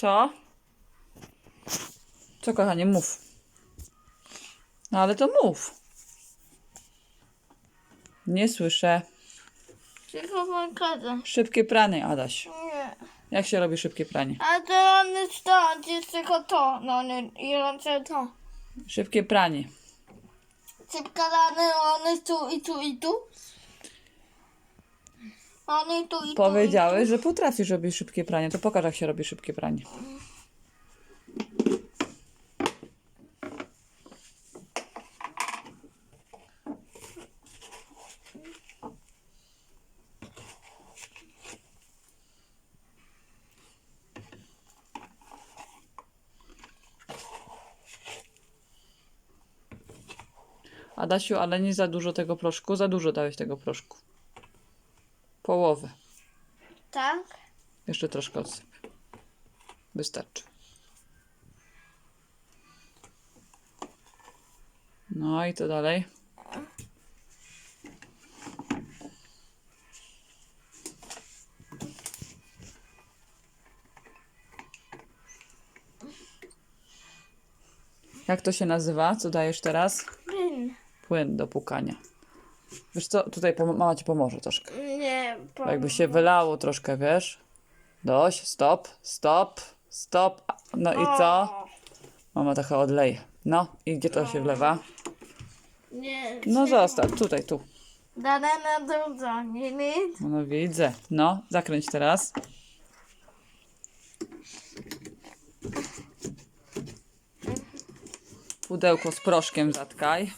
Co? Co, kochanie, mów. No ale to mów. Nie słyszę. Tylko. Szybkie pranie, Adaś. Nie. Jak się robi szybkie pranie? A to on jest to, jest tylko to. No nie, i chce to. Szybkie pranie. Szybka rany, on jest tu i tu i tu. Jest tu i tu. Powiedziałeś, że potrafisz robić szybkie pranie. To pokaż, jak się robi szybkie pranie. Adasiu, ale nie za dużo tego proszku. Za dużo dałeś tego proszku. Połowę. Tak? Jeszcze troszkę odsyp. Wystarczy. No i to dalej. Jak to się nazywa? Co dajesz teraz? Pin. Płyn do pukania. Wiesz co, tutaj pom- mama ci pomoże troszkę. Nie. Bo jakby się wylało troszkę, wiesz? Dość, stop, stop, stop. No i co? O, Mama trochę odleje. No i gdzie to się wlewa? Nie. No zostaw, tutaj, tu. Dane na dużo. Nie, nie. No widzę. No, zakręć teraz. Pudełko z proszkiem zatkaj.